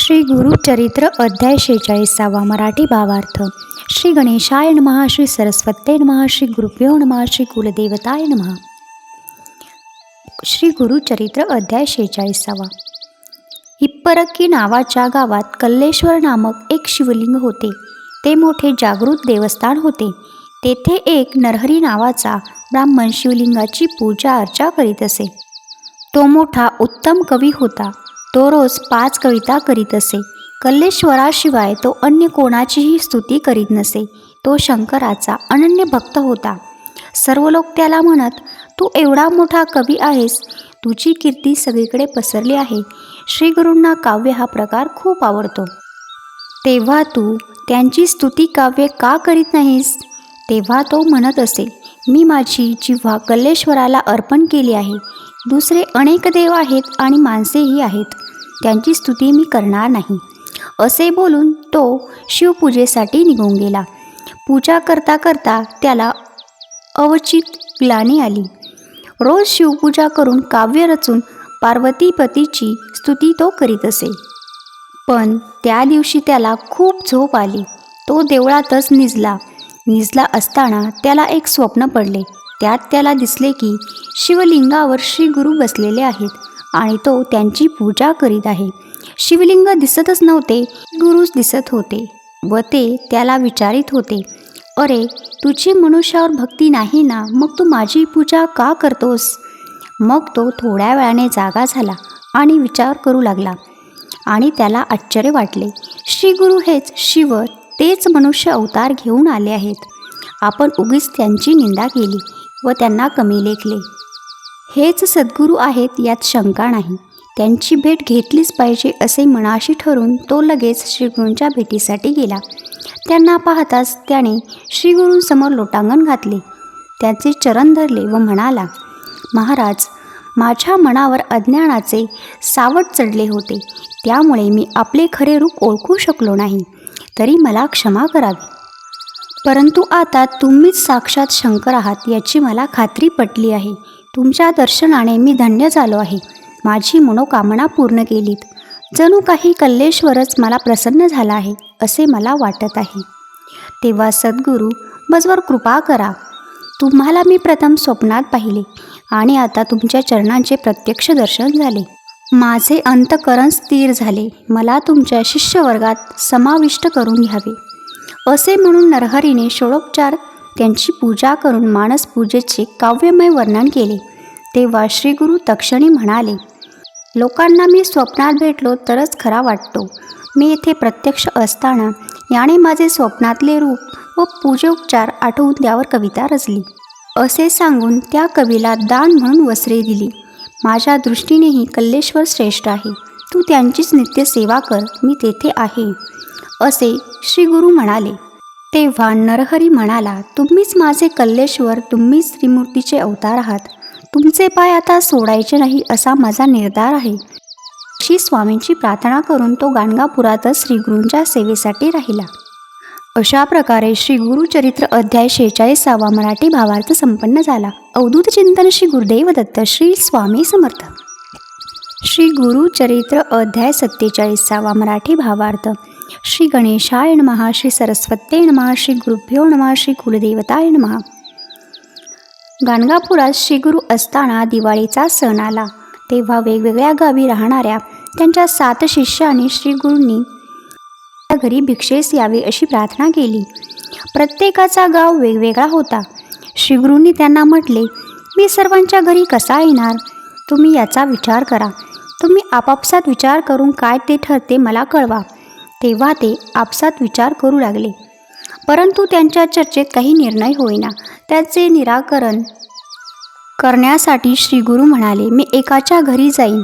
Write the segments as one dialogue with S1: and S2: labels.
S1: श्री गुरुचरित्र अध्याय शेचाळीसावा मराठी भावार्थ. श्री गणेशाय नमः श्री सरस्वते नमः श्री गुरुभ्यो नमः श्री कुलदेवताय नमः. श्री गुरुचरित्र अध्याय शेचाळीसावा हिप्परक्की नावाच्या गावात कल्लेश्वर नामक एक शिवलिंग होते. ते मोठे जागृत देवस्थान होते. तेथे एक नरहरी नावाचा ब्राह्मण शिवलिंगाची पूजा अर्चा करीत असे. तो मोठा उत्तम कवी होता. तो रोज पाच कविता करीत असे. कल्लेश्वराशिवाय तो अन्य कोणाचीही स्तुती करीत नसे. तो शंकराचा अनन्य भक्त होता. सर्व लोक त्याला म्हणत तू एवढा मोठा कवी आहेस. तुझी कीर्ती सगळीकडे पसरली आहे. श्रीगुरूंना काव्य हा प्रकार खूप आवडतो. तेव्हा तू त्यांची स्तुती काव्य का करीत नाहीस? तेव्हा तो म्हणत असे मी माझी जिव्हा कल्लेश्वराला अर्पण केली आहे. दुसरे अनेक देव आहेत आणि माणसेही आहेत. त्यांची स्तुती मी करणार नाही. असे बोलून तो शिवपूजेसाठी निघून गेला. पूजा करता करता त्याला अवचित ग्लानी आली. रोज शिवपूजा करून काव्य रचून पार्वतीपतीची स्तुती तो करीत असे. पण त्या दिवशी त्याला खूप झोप आली. तो देवळातच निजला. निजला असताना त्याला एक स्वप्न पडले. त्यात त्याला दिसले की शिवलिंगावर श्री गुरु बसलेले आहेत. आणि तो त्यांची पूजा करीत आहे. शिवलिंग दिसतच नव्हते गुरुच दिसत होते व ते त्याला विचारित होते अरे तुझी मनुष्यावर भक्ती नाही ना? मग तू माझी पूजा का करतोस? मग तो थोड्या वेळाने जागा झाला आणि विचार करू लागला आणि त्याला आश्चर्य वाटले. श्री गुरु हेच शिव तेच मनुष्य अवतार घेऊन आले आहेत. आपण उगीच त्यांची निंदा केली व त्यांना कमी लेखले. हेच सद्गुरू आहेत यात शंका नाही. त्यांची भेट घेतलीच पाहिजे असे मनाशी ठरून तो लगेच श्रीगुरूंच्या भेटीसाठी गेला. त्यांना पाहताच त्याने श्रीगुरूंसमोर लोटांगण घातले. त्याचे चरण धरले व म्हणाला महाराज माझ्या मनावर अज्ञानाचे सावट चढले होते. त्यामुळे मी आपले खरे रूप ओळखू शकलो नाही. तरी मला क्षमा करावी. परंतु आता तुम्हीच साक्षात शंकर आहात याची मला खात्री पटली आहे. तुमच्या दर्शनाने मी धन्य झालो आहे. माझी मनोकामना पूर्ण केलीत. जणू काही कल्लेश्वरच मला प्रसन्न झाला आहे असे मला वाटत आहे. तेव्हा सद्गुरू मजवर कृपा करा. तुम्हाला मी प्रथम स्वप्नात पाहिले आणि आता तुमच्या चरणांचे प्रत्यक्ष दर्शन झाले. माझे अंतकरण स्थिर झाले. मला तुमच्या शिष्यवर्गात समाविष्ट करून घ्यावे. असे म्हणून नरहरीने षोडोपचार त्यांची पूजा करून मानस पूजेचे काव्यमय वर्णन केले. तेव्हा श्रीगुरू तक्षणी म्हणाले लोकांना मी स्वप्नात भेटलो तरच खरा वाटतो. मी येथे प्रत्यक्ष असताना याने माझे स्वप्नातले रूप व पूजोपचार आठवून त्यावर कविता रचली. असे सांगून त्या कवीला दान म्हणून वस्त्रे दिली. माझ्या दृष्टीनेही कल्लेश्वर श्रेष्ठ आहे. तू त्यांचीच नित्य सेवा कर मी तेथे आहे. असे श्री गुरु म्हणाले. तेव्हा नरहरी म्हणाला तुम्हीच माझे कल्लेश्वर तुम्हीच त्रिमूर्तीचे अवतार आहात. तुमचे पाय आता सोडायचे नाही असा माझा निर्धार आहे. अशी स्वामींची प्रार्थना करून तो गाणगापुरातच श्रीगुरूंच्या सेवेसाठी राहिला. अशा प्रकारे श्री गुरुचरित्र अध्याय शेचाळीसावा मराठी भावार्थ संपन्न झाला. अवधूत चिंतन श्री गुरुदेव दत्त श्री स्वामी समर्थ. श्री गुरुचरित्र अध्याय सत्तेचाळीसावा मराठी भावार्थ. श्री गणेशाय नमः श्री सरस्वते नमः श्री गुरुभ्यो नमः श्री कुलदेवताय नमः. गाणगापुरात श्रीगुरू असताना दिवाळीचा सण आला. तेव्हा वेगवेगळ्या गावी राहणाऱ्या त्यांच्या सात शिष्यांनी श्रीगुरूंनी घरी भिक्षेस यावे अशी प्रार्थना केली. प्रत्येकाचा गाव वेगवेगळा होता. श्रीगुरूंनी त्यांना म्हटले मी सर्वांच्या घरी कसा येणार? तुम्ही याचा विचार करा. तुम्ही आपापसात विचार करून काय ते ठरते मला कळवा. तेव्हा ते आपसात विचार करू लागले. परंतु त्यांच्या चर्चेत काही निर्णय होईना. त्याचे निराकरण करण्यासाठी श्रीगुरू म्हणाले मी एकाच्या घरी जाईन.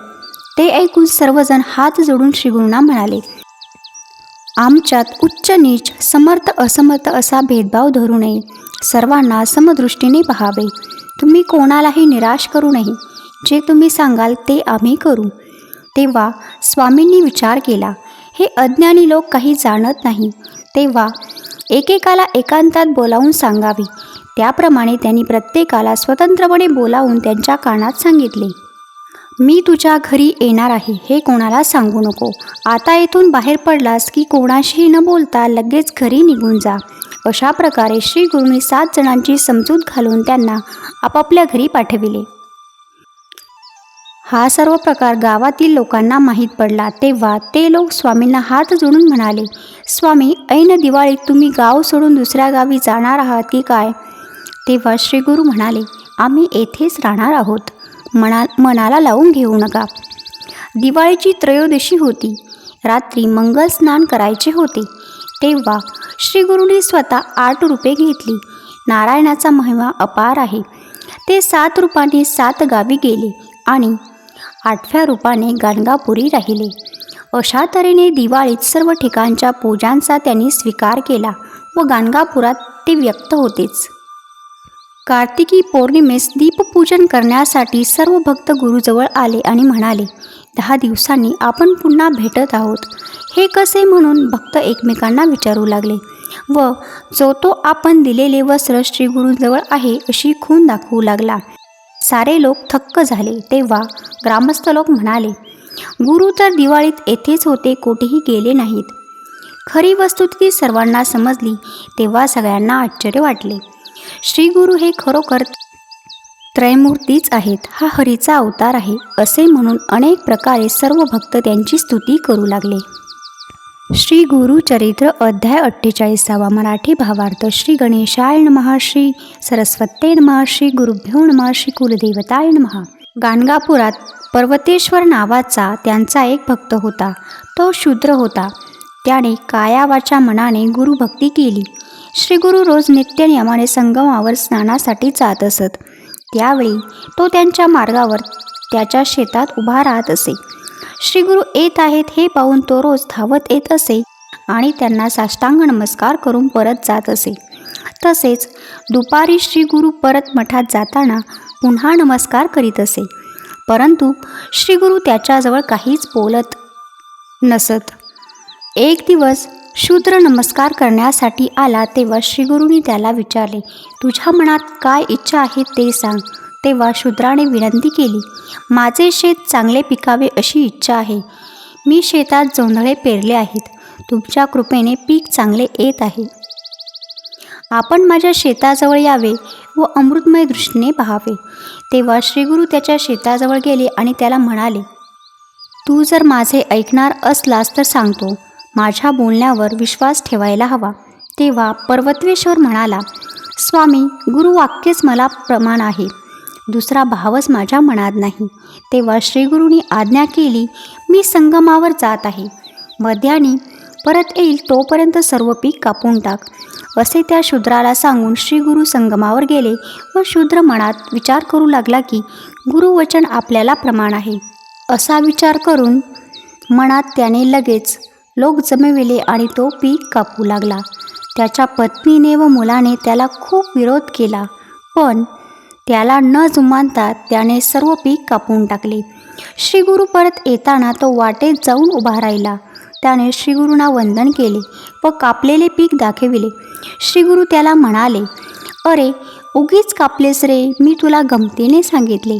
S1: ते ऐकून सर्वजण हात जोडून श्रीगुरूंना म्हणाले आमच्यात उच्च नीच समर्थ असमर्थ असा भेदभाव धरू नये. सर्वांना समदृष्टीने पहावे. तुम्ही कोणालाही निराश करू नये. जे तुम्ही सांगाल ते आम्ही करू. तेव्हा स्वामींनी विचार केला हे अज्ञानी लोक काही जाणत नाही. तेव्हा एकेकाला एकांतात बोलावून सांगावे. त्याप्रमाणे त्यांनी प्रत्येकाला स्वतंत्रपणे बोलावून त्यांच्या कानात सांगितले. मी तुझ्या घरी येणार आहे. हे कोणाला सांगू नको. आता येथून बाहेर पडलास की कोणाशीही न बोलता लगेच घरी निघून जा. अशा प्रकारे श्री गुरुंनी सात जणांची समजूत घालून त्यांना आपापल्या घरी पाठविले. हा सर्व प्रकार गावातील लोकांना माहीत पडला तेव्हा ते लोक स्वामींना हात जोडून म्हणाले स्वामी ऐन दिवाळीत तुम्ही गाव सोडून दुसऱ्या गावी जाणार आहात की काय? तेव्हा श्री गुरु म्हणाले आम्ही येथेच राहणार आहोत. मना मनाला लावून घेऊ नका. दिवाळीची त्रयोदशी होती. रात्री मंगल स्नान करायचे होते. तेव्हा श्री गुरुंनी स्वतः आठ रुपये घेतली. नारायणाचा महिमा अपार आहे. ते सात रुपाने सात गावी गेले आणि आठव्या रूपाने गाणगापुरी राहिले. अशा तऱ्हेने दिवाळीत सर्व ठिकाणच्या पूजांचा त्यांनी स्वीकार केला व गाणगापुरात ते व्यक्त होतेच. कार्तिकी पौर्णिमेस दीपपूजन करण्यासाठी सर्व भक्त गुरुजवळ आले आणि म्हणाले दहा दिवसांनी आपण पुन्हा भेटत आहोत. हे कसे म्हणून भक्त एकमेकांना विचारू लागले? व जो तो आपण दिलेले वस्त्र श्री गुरुजवळ आहे अशी खून दाखवू लागला. सारे लोक थक्क झाले तेव्हा ग्रामस्थ लोक म्हणाले गुरु तर दिवाळीत येथेच होते कोठेही गेले नाहीत. खरी वस्तुस्थिती सर्वांना समजली तेव्हा सगळ्यांना आश्चर्य वाटले. श्री गुरु हे खरोखर त्रयमूर्तीच आहेत हा हरीचा अवतार आहे असे म्हणून अनेक प्रकारे सर्व भक्त त्यांची स्तुती करू लागले. श्री गुरु चरित्र अध्याय अठ्ठेचाळीसावा मराठी भावार्थ श्री गणेशाय नमः श्री सरस्वते नमः श्री गुरुभ्यो नमः श्री कुलदेवताय नमः. गाणगापुरात पर्वतेश्वर नावाचा त्यांचा एक भक्त होता. तो शूद्र होता. त्याने कायावाच्या मनाने गुरुभक्ती केली. श्री गुरु रोज नित्यनियमाने संगमावर स्नानासाठी जात असत. त्यावेळी तो त्यांच्या मार्गावर त्याच्या शेतात उभा राहत असे. श्रीगुरु येत आहेत हे पाहून तो रोज धावत येत असे आणि त्यांना साष्टांग नमस्कार करून परत जात असे. तसेच दुपारी श्री गुरु परत मठात जाताना पुन्हा नमस्कार करीत असे. परंतु श्रीगुरु त्याच्याजवळ काहीच बोलत नसत. एक दिवस शूद्र नमस्कार करण्यासाठी आला तेव्हा श्रीगुरूंनी त्याला विचारले तुझ्या मनात काय इच्छा आहे ते सांग. तेव्हा शूद्राने विनंती केली माझे शेत चांगले पिकावे अशी इच्छा आहे. मी शेतात जोंधळे पेरले आहेत. तुमच्या कृपेने पीक चांगले येत आहे. आपण माझ्या शेताजवळ यावे व अमृतमय दृष्टीने पाहावे. तेव्हा श्रीगुरू त्याच्या शेताजवळ गेले आणि त्याला म्हणाले तू जर माझे ऐकणार असलास तर सांगतो माझ्या बोलण्यावर विश्वास ठेवायला हवा. तेव्हा पर्वत्वेश्वर म्हणाला स्वामी गुरुवाक्यच मला प्रमाण आहे. दुसरा भावच माझ्या मनात नाही. तेव्हा श्रीगुरूंनी आज्ञा केली मी संगमावर जात आहे. मध्याने परत येईल तोपर्यंत सर्व पीक कापून टाक. असे त्या शूद्राला सांगून श्री गुरु संगमावर गेले व शूद्र मनात विचार करू लागला की गुरुवचन आपल्याला प्रमाण आहे. असा विचार करून मनात त्याने लगेच लोक जमविले आणि तो पीक कापू लागला. त्याच्या पत्नीने व मुलाने त्याला खूप विरोध केला. पण त्याला न जुमानता त्याने सर्व पीक कापून टाकले. श्रीगुरु परत येताना तो वाटेत जाऊन उभा राहिला. त्याने श्रीगुरूंना वंदन केले व कापलेले पीक दाखविले. श्रीगुरु त्याला म्हणाले अरे उगीच कापलेस रे मी तुला गमतीने सांगितले.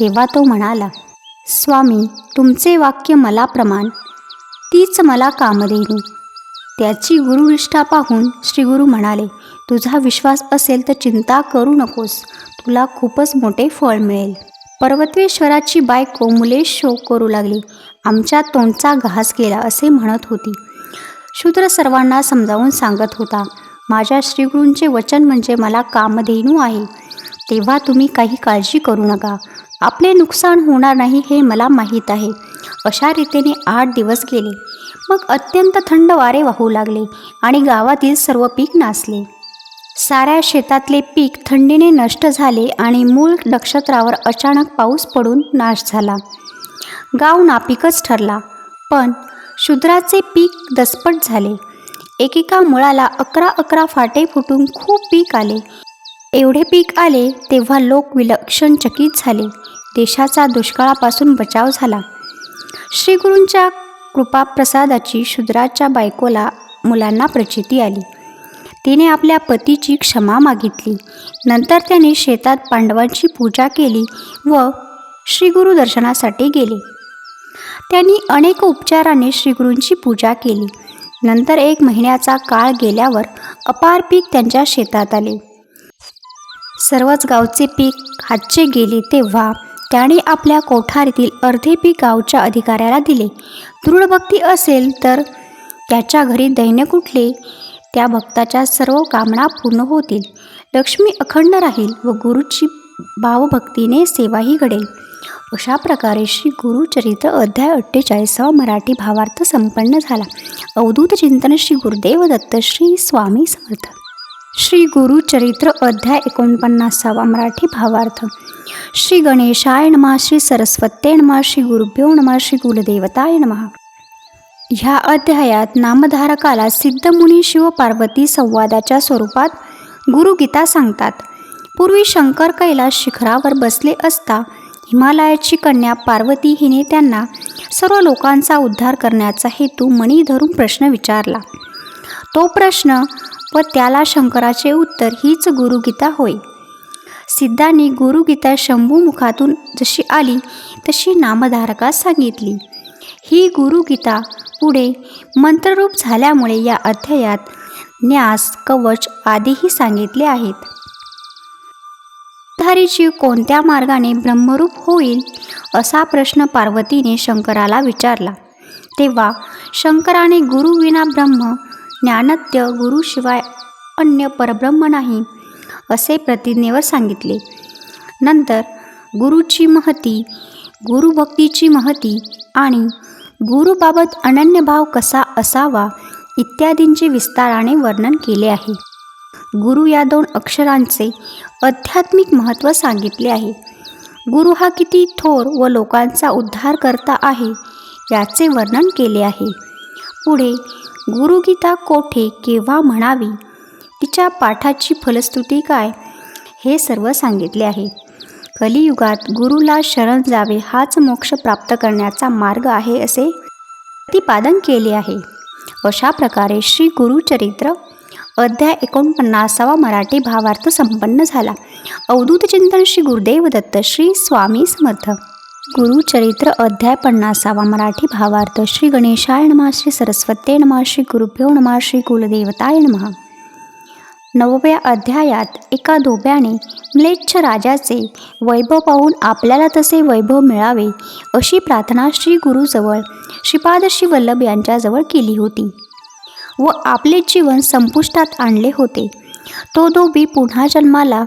S1: तेव्हा तो म्हणाला स्वामी तुमचे वाक्य मला प्रमाण तीच मला काम देईन त्याची गुरुनिष्ठा पाहून श्रीगुरू म्हणाले तुझा विश्वास असेल तर चिंता करू नकोस. तुला खूपच मोठे फळ मिळेल. पर्वतेश्वराची बायको मुले शोक करू लागली. आमच्या तोंडचा घास गेला असे म्हणत होती. शूद्र सर्वांना समजावून सांगत होता माझ्या श्रीगुरूंचे वचन म्हणजे मला कामधेनू आहे. तेव्हा तुम्ही काही काळजी करू नका. आपले नुकसान होणार नाही हे मला माहीत आहे. अशा रीतीने आठ दिवस गेले. मग अत्यंत थंड वारे वाहू लागले आणि गावातील सर्व पीक नाचले साऱ्या शेतातले पीक थंडीने नष्ट झाले आणि मूळ नक्षत्रावर अचानक पाऊस पडून नाश झाला. गाव नापिकच ठरला पण शूद्राचे पीक दसपट झाले. एकेका मुळाला अकरा अकरा फाटे फुटून खूप पीक आले. एवढे पीक आले तेव्हा लोक विलक्षण चकित झाले. देशाचा दुष्काळापासून बचाव झाला. श्रीगुरूंच्या कृपाप्रसादाची शूद्राच्या बायकोला मुलांना प्रचिती आली. तिने आपल्या पतीची क्षमा मागितली. नंतर त्याने शेतात पांडवांची पूजा केली व श्रीगुरु दर्शनासाठी गेले. त्यांनी अनेक उपचाराने श्रीगुरूंची पूजा केली. नंतर एक महिन्याचा काळ गेल्यावर अपार पीक त्यांच्या शेतात आले. सर्वच गावचे पीक हातचे गेले तेव्हा त्याने आपल्या कोठारीतील अर्धे पीक गावच्या अधिकाऱ्याला दिले. दृढभक्ती असेल तर त्याच्या घरी दैन्य कुठले? त्या भक्ताच्या सर्व कामना पूर्ण होतील. लक्ष्मी अखंड राहील व गुरुची भावभक्तीने सेवाही घडेल. अशा प्रकारे श्री गुरुचरित्र अध्याय अठ्ठेचाळीसावा मराठी भावार्थ संपन्न झाला. अवधूत चिंतन श्री गुरुदेव दत्त श्री स्वामी समर्थ. श्री गुरुचरित्र अध्याय एकोणपन्नासावा मराठी भावार्थ. श्री गणेशाय नमा श्री सरस्वत्ये नमा श्री गुरुभ्यो नमा श्री कुलदेवताय नमः. ह्या अध्यायात नामधारकाला सिद्धमुनी शिव पार्वती संवादाच्या स्वरूपात गुरुगीता सांगतात. पूर्वी शंकर कैलास शिखरावर बसले असता हिमालयाची कन्या पार्वती हिने त्यांना सर्व लोकांचा उद्धार करण्याचा हेतू मणी धरून प्रश्न विचारला. तो प्रश्न व त्याला शंकराचे उत्तर हीच गुरुगीता होय. सिद्धांनी गुरुगीता शंभू मुखातून जशी आली तशी नामधारकास सांगितली. ही गुरुगीता पुढे मंत्ररूप झाल्यामुळे या अध्यायात न्यास कवच आदीही सांगितले आहेत. धारीची कोणत्या मार्गाने ब्रह्मरूप होईल असा प्रश्न पार्वतीने शंकराला विचारला. तेव्हा शंकराने गुरुविना ब्रह्म ज्ञानत्य गुरुशिवाय अन्य परब्रह्म नाही असे प्रतिज्ञेवर सांगितले. नंतर गुरुची महती गुरुभक्तीची महती आणि गुरुबाबत अनन्यभाव कसा असावा इत्यादींचे विस्ताराने वर्णन केले आहे. गुरु या दोन अक्षरांचे आध्यात्मिक महत्त्व सांगितले आहे. गुरु हा किती थोर व लोकांचा उद्धार करता आहे याचे वर्णन केले आहे. पुढे गुरुगीता कोठे केव्हा म्हणावी? तिच्या पाठाची फलस्तुती काय? हे सर्व सांगितले आहे. कलियुगात गुरुला शरण जावे हाच मोक्ष प्राप्त करण्याचा मार्ग आहे असे प्रतिपादन केले आहे. अशा प्रकारे श्री गुरुचरित्र अध्याय एकोणपन्नासावा मराठी भावार्थ संपन्न झाला. अवधूत चिंतन श्री गुरुदेव दत्त श्री स्वामी समर्थ. गुरुचरित्र अध्याय पन्नासावा मराठी भावार्थ श्री गणेशाय नमा श्री सरस्वते नमा श्री गुरुभ्यो नमा श्री कुलदेवताय नमः. नवव्या अध्यायात एका धोब्याने म्लेच्छ राजाचे वैभव पाहून आपल्याला तसे वैभव मिळावे अशी प्रार्थना श्री गुरुजवळ श्रीपाद श्री वल्लभ यांच्याजवळ केली होती. व आपले जीवन संपुष्टात आणले होते. तो धोबी पुन्हा जन्माला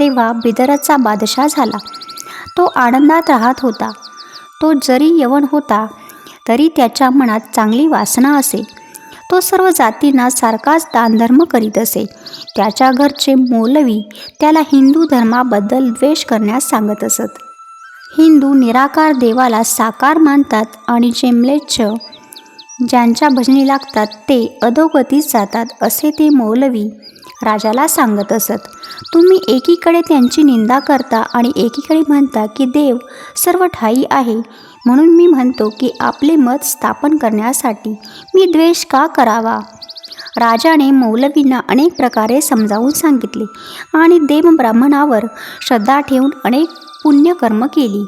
S1: तेव्हा बिदरचा बादशाह झाला. तो आनंदात राहत होता. तो जरी यवन होता तरी त्याच्या मनात चांगली वासना असे. तो सर्व जातींना सारखाच दानधर्म करीत असे. त्याच्या घरचे मौलवी त्याला हिंदू धर्माबद्दल द्वेष करण्यास सांगत असत. हिंदू निराकार देवाला साकार मानतात आणि जेमलेच्छ ज्यांच्या भजनी लागतात ते अधोगतीस जातात असे ते मौलवी राजाला सांगत असत. तुम्ही एकीकडे त्यांची निंदा करता आणि एकीकडे म्हणता की देव सर्व ठाई आहे. म्हणून मी म्हणतो की आपले मत स्थापन करण्यासाठी मी द्वेष का करावा? राजाने मौलवींना अनेक प्रकारे समजावून सांगितले आणि देव ब्राह्मणावर श्रद्धा ठेवून अनेक पुण्यकर्म केली.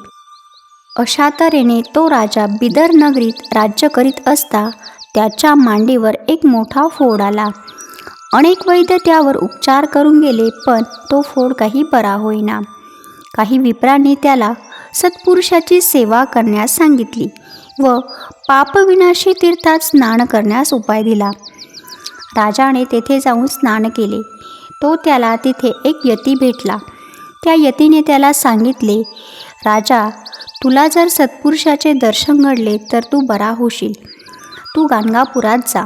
S1: अशा तऱ्हेने तो राजा बिदर नगरीत राज्य करीत असता त्याच्या मांडीवर एक मोठा फोड आला. अनेक वैद्य त्यावर उपचार करून गेले पण तो फोड काही बरा होईना. काही विप्रांनी त्याला सत्पुरुषाची सेवा करण्यास सांगितली व पापविनाशी तीर्थात स्नान करण्यास उपाय दिला. राजाने तेथे जाऊन स्नान केले. तो त्याला तिथे एक यती भेटला. त्या यतीने त्याला सांगितले राजा तुला जर सत्पुरुषाचे दर्शन घडले तर तू बरा होशील. तू गाणगापुरात जा.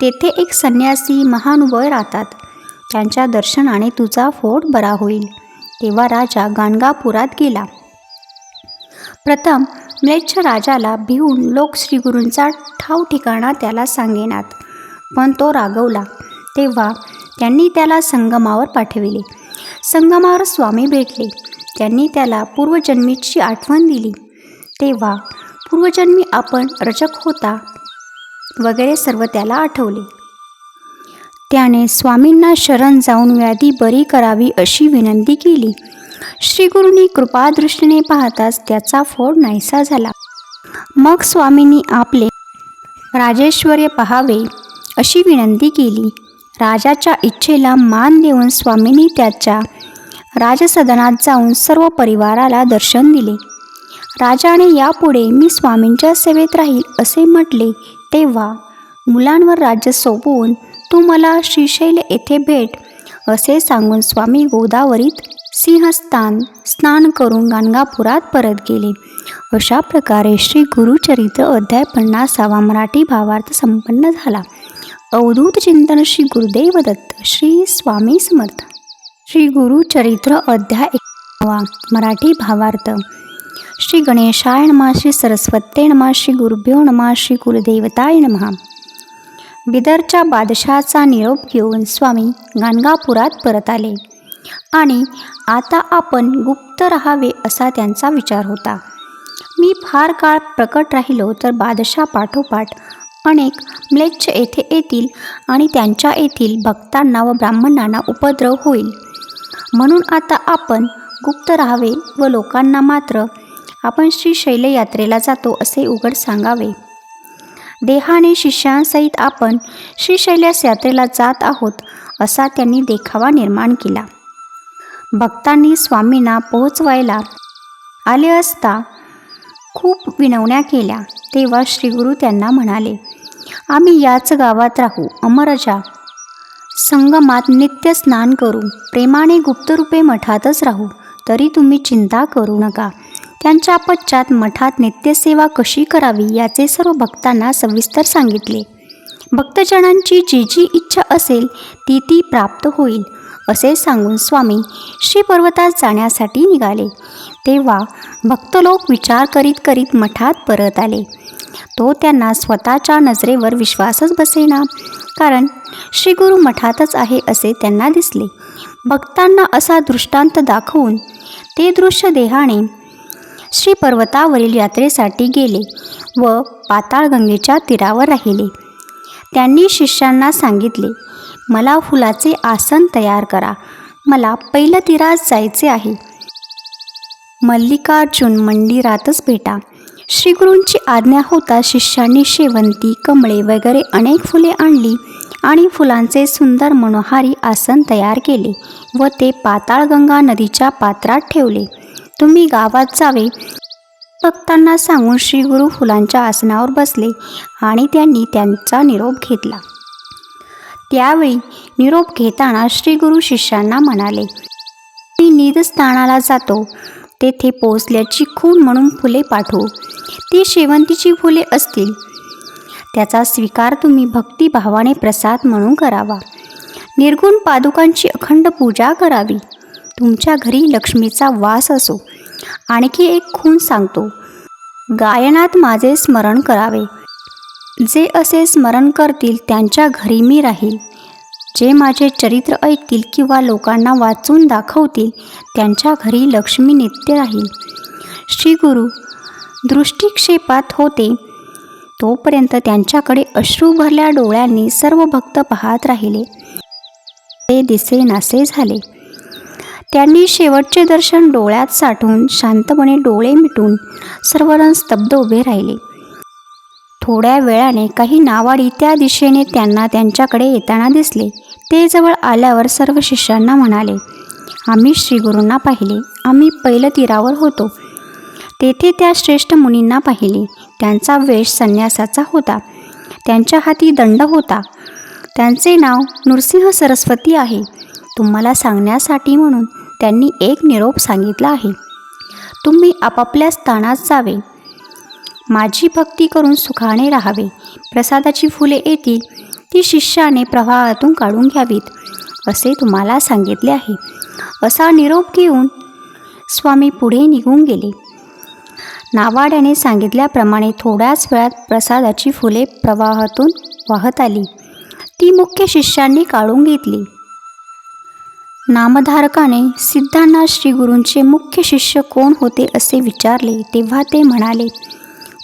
S1: तेथे एक संन्यासी महानुभय राहतात. त्यांच्या दर्शनाने तुझा फोड बरा होईल. तेव्हा राजा गाणगापुरात गेला. प्रथम म्लेच्छ राजाला भिवून लोक श्रीगुरूंचा ठाव ठिकाणा त्याला सांगेनात. पण तो रागवला. तेव्हा त्यांनी त्याला संगमावर पाठविले. संगमावर स्वामी भेटले. त्यांनी त्याला पूर्वजन्मीची आठवण दिली. तेव्हा पूर्वजन्मी आपण रचक होता वगैरे सर्व त्याला आठवले. त्याने स्वामींना शरण जाऊन व्याधी बरी करावी अशी विनंती केली. श्रीगुरूंनी कृपादृष्टीने पाहताच त्याचा फोड नाहीसा झाला. मग स्वामींनी आपले राजेश्वर्य पहावे अशी विनंती केली. राजाच्या इच्छेला मान देऊन स्वामींनी त्याच्या राजसदनात जाऊन सर्व परिवाराला दर्शन दिले. राजाने यापुढे मी स्वामींच्या सेवेत राहील असे म्हटले तेव्हा मुलांवर राज्य सोपवून तू मला श्रीशैल येथे भेट असे सांगून स्वामी गोदावरीत सिंहस्थान स्नान करून गाणगापुरात परत गेले. अशा प्रकारे श्री गुरुचरित्र अध्याय पन्नासावा मराठी भावार्थ संपन्न झाला. अवधूत चिंतन श्री गुरुदेव दत्त श्री स्वामी समर्थ. श्री गुरुचरित्र अध्याय मराठी भावार्थ. श्री गणेशाय नमा श्री सरस्वते नमा श्री गुरुभ्यो नमा श्री कुलदेवताय नमः. बिदरच्या बादशाचा निरोप घेऊन स्वामी गाणगापुरात परत आले. आणि आता आपण गुप्त राहावे असा त्यांचा विचार होता. मी फार काळ प्रकट राहिलो तर बादशाह पाठोपाठ अनेक म्लेच्छ येथे येतील आणि त्यांच्या येथील भक्तांना व ब्राह्मणांना उपद्रव होईल. म्हणून आता आपण गुप्त राहावे व लोकांना मात्र आपण श्री शैल यात्रेला जातो असे उघड सांगावे. देहाने शिष्यांसहित आपण श्रीशैल्यास यात्रेला जात आहोत असा त्यांनी देखावा निर्माण केला. भक्तांनी स्वामींना पोहोचवायला आले असता खूप विनवण्या केल्या. तेव्हा श्रीगुरू त्यांना म्हणाले आम्ही याच गावात राहू. अमरजा. संगमात नित्य स्नान करू. प्रेमाने गुप्तरूपे मठातच राहू. तरी तुम्ही चिंता करू नका. त्यांच्या पश्चात मठात नित्यसेवा कशी करावी याचे सर्व भक्तांना सविस्तर सांगितले. भक्तजनांची जी जी इच्छा असेल ती ती प्राप्त होईल. असे सांगून स्वामी श्रीपर्वतात जाण्यासाठी निघाले. तेव्हा भक्तलोक विचार करीत करीत मठात परत आले. तो त्यांना स्वतःच्या नजरेवर विश्वासच बसेना कारण श्री गुरु मठातच आहे असे त्यांना दिसले. भक्तांना असा दृष्टांत दाखवून ते दृश्य देहाने श्री पर्वतावरील यात्रेसाठी गेले व पाताळगंगेच्या तीरावर राहिले. त्यांनी शिष्यांना सांगितले मला फुलाचे आसन तयार करा. मला पहिलं तिरास जायचे आहे. मल्लिकार्जुन मंदिरातच भेटा. श्रीगुरूंची आज्ञा होता शिष्यांनी शेवंती कमळे वगैरे अनेक फुले आणली आणि फुलांचे सुंदर मनोहारी आसन तयार केले व ते पाताळगंगा नदीच्या पात्रात ठेवले. तुम्ही गावात जावे. भक्तांना सांगून श्रीगुरू फुलांच्या आसनावर बसले आणि त्यांनी त्यांचा निरोप घेतला. त्यावेळी निरोप घेताना श्रीगुरु शिष्यांना म्हणाले मी निदस्थानाला जातो. तेथे पोचल्याची खूण म्हणून फुले पाठवू. ती शेवंतीची फुले असतील. त्याचा स्वीकार तुम्ही भक्तिभावाने प्रसाद म्हणून करावा. निर्गुण पादुकांची अखंड पूजा करावी. तुमच्या घरी लक्ष्मीचा वास असो. आणखी एक खूण सांगतो. गायनात माझे स्मरण करावे. जे असे स्मरण करतील त्यांच्या घरी मी राहील. जे माझे चरित्र ऐकतील किंवा लोकांना वाचून दाखवतील त्यांच्या घरी लक्ष्मी नित्य राहील. श्री गुरु दृष्टिक्षेपात होते तोपर्यंत त्यांच्याकडे अश्रू भरल्या डोळ्यांनी सर्व भक्त पाहत राहिले. ते दिसे नासे झाले. त्यांनी शेवटचे दर्शन डोळ्यात साठवून शांतपणे डोळे मिटून सर्वजण स्तब्ध उभे राहिले. थोड्या वेळाने काही नावाडी त्या दिशेने त्यांना त्यांच्याकडे येताना दिसले. ते जवळ आल्यावर सर्व शिष्यांना म्हणाले आम्ही श्रीगुरूंना पाहिले. आम्ही पहिलं तीरावर होतो. तेथे त्या श्रेष्ठ मुनींना पाहिले. त्यांचा वेश संन्यासाचा होता. त्यांच्या हाती दंड होता. त्यांचे नाव नृसिंह सरस्वती आहे. तुम्हाला सांगण्यासाठी म्हणून त्यांनी एक निरोप सांगितला आहे. तुम्ही आपापल्या स्थानात जावे. माझी भक्ती करून सुखाने राहावे. प्रसादाची फुले येतील ती शिष्याने प्रवाहातून काढून घ्यावीत असे तुम्हाला सांगितले आहे. असा निरोप घेऊन स्वामी पुढे निघून गेले. नावाड्याने सांगितल्याप्रमाणे थोड्याच वेळात प्रसादाची फुले प्रवाहातून वाहत आली. ती मुख्य शिष्यांनी काढून घेतली. नामधारकाने सिद्धांना श्रीगुरूंचे मुख्य शिष्य कोण होते असे विचारले तेव्हा ते म्हणाले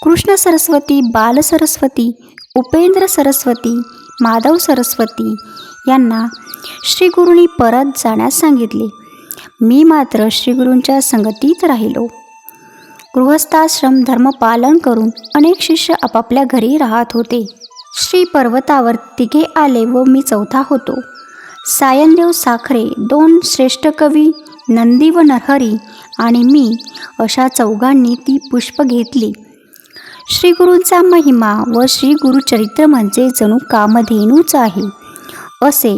S1: कृष्ण सरस्वती बाल सरस्वती उपेंद्र सरस्वती माधव सरस्वती यांना श्रीगुरूंनी परत जाण्यास सांगितले. मी मात्र श्रीगुरूंच्या संगतीत राहिलो. गृहस्थाश्रम धर्मपालन करून अनेक शिष्य आपापल्या घरी राहत होते. श्री पर्वतावर तिघे आले व मी चौथा होतो. सायनदेव साखरे दोन श्रेष्ठ कवी नंदी व नरहरी आणि मी अशा चौघांनी ती पुष्प घेतली. श्रीगुरूंचा महिमा व श्री गुरुचरित्र म्हणजे जणू कामधेनूच आहे. असे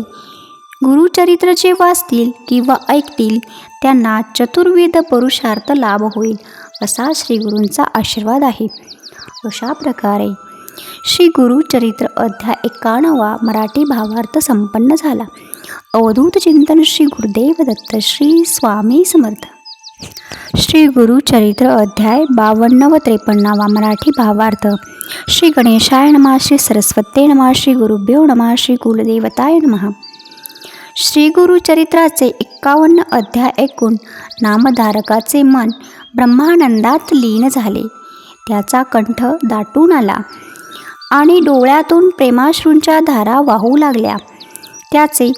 S1: गुरुचरित्र जे वाचतील किंवा ऐकतील त्यांना चतुर्विध पुरुषार्थ लाभ होईल असा श्री गुरूंचा आशीर्वाद आहे. अशा प्रकारे श्री गुरुचरित्र अध्याय एकाणवा मराठी भावार्थ संपन्न झाला. अवधूत चिंतन श्री गुरुदेव दत्त श्री स्वामी समर्थ. श्री गुरुचरित्र अध्याय बावन्न व त्रेपन्नावा मराठी भावार्थ. श्री गणेशाय नमा श्री सरस्वते नमा श्री गुरुभ्यो नमा श्री कुलदेवताय नमः. श्री गुरुचरित्राचे एक्कावन्न अध्याय ऐकून नामधारकाचे मन ब्रह्मानंदात लीन झाले. त्याचा कंठ दाटून आला आणि डोळ्यातून प्रेमाश्रूंच्या धारा वाहू लागल्या. त्याचे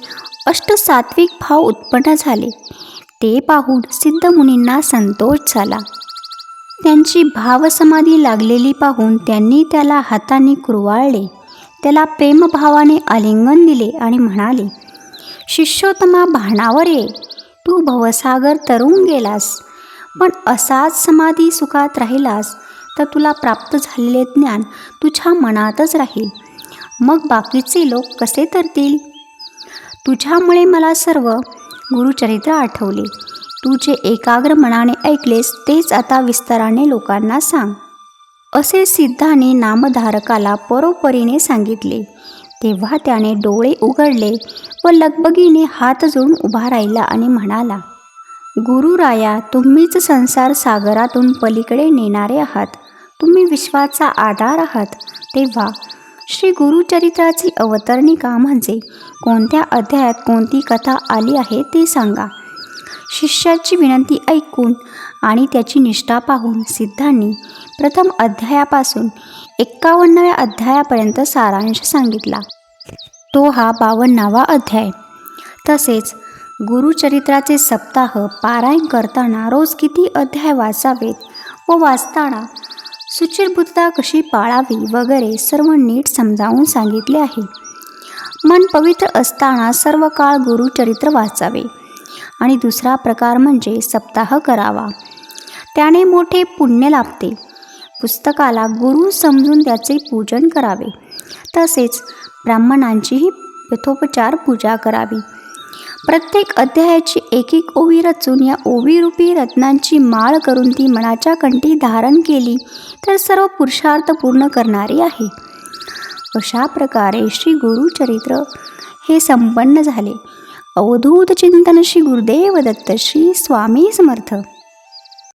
S1: अष्टसात्विक भाव उत्पन्न झाले. ते पाहून सिद्धमुनींना संतोष झाला. त्यांची भावसमाधी लागलेली पाहून त्यांनी त्याला हाताने कुरवाळले. त्याला प्रेमभावाने आलिंगन दिले आणि म्हणाले शिष्योत्तमा भाणावर ये. तू भवसागर तरून गेलास. पण असाच समाधी सुखात राहिलास तर तुला प्राप्त झालेले ज्ञान तुझ्या मनातच राहील. मग बाकीचे लोक कसे तरतील? तुझ्यामुळे मला सर्व गुरुचरित्र आठवले. तू जे एकाग्र मनाने ऐकलेस तेच आता विस्ताराने लोकांना सांग. असे सिद्धाने नामधारकाला परोपरीने सांगितले. तेव्हा त्याने डोळे उघडले व लगबगीने हात जोडून उभा राहिला आणि म्हणाला गुरुराया तुम्हीच संसार सागरातून पलीकडे नेणारे आहात. तुम्ही विश्वाचा आधार आहात. तेव्हा श्री गुरुचरित्राची अवतरणिका म्हणजे? कोणत्या अध्यायात कोणती कथा आली आहे ते सांगा. शिष्याची विनंती ऐकून आणि त्याची निष्ठा पाहून सिद्धांनी प्रथम अध्यायापासून एक्कावन्नाव्या अध्यायापर्यंत सारांश सांगितला. तो हा बावन्नावा अध्याय. तसेच गुरुचरित्राचे सप्ताह पारायण करताना रोज किती अध्याय वाचावेत व वाचताना सुचिरभूतता कशी पाळावी वगैरे सर्व नीट समजावून सांगितले आहे. मन पवित्र असताना सर्व काळ गुरुचरित्र वाचावे. आणि दुसरा प्रकार म्हणजे सप्ताह करावा. त्याने मोठे पुण्य लाभते. पुस्तकाला गुरु समजून त्याचे पूजन करावे. तसेच ब्राह्मणांचीही यथोपचार पूजा करावी. प्रत्येक अध्यायाची एक एक ओवी रचून या ओवीरूपी रत्नांची माळ करून ती मनाच्या कंठी धारण केली तर सर्व पुरुषार्थ पूर्ण करणारी आहे. अशा प्रकारे श्री गुरुचरित्र हे संपन्न झाले. अवधूत चिंतन श्री गुरुदेव दत्त श्री स्वामी समर्थ.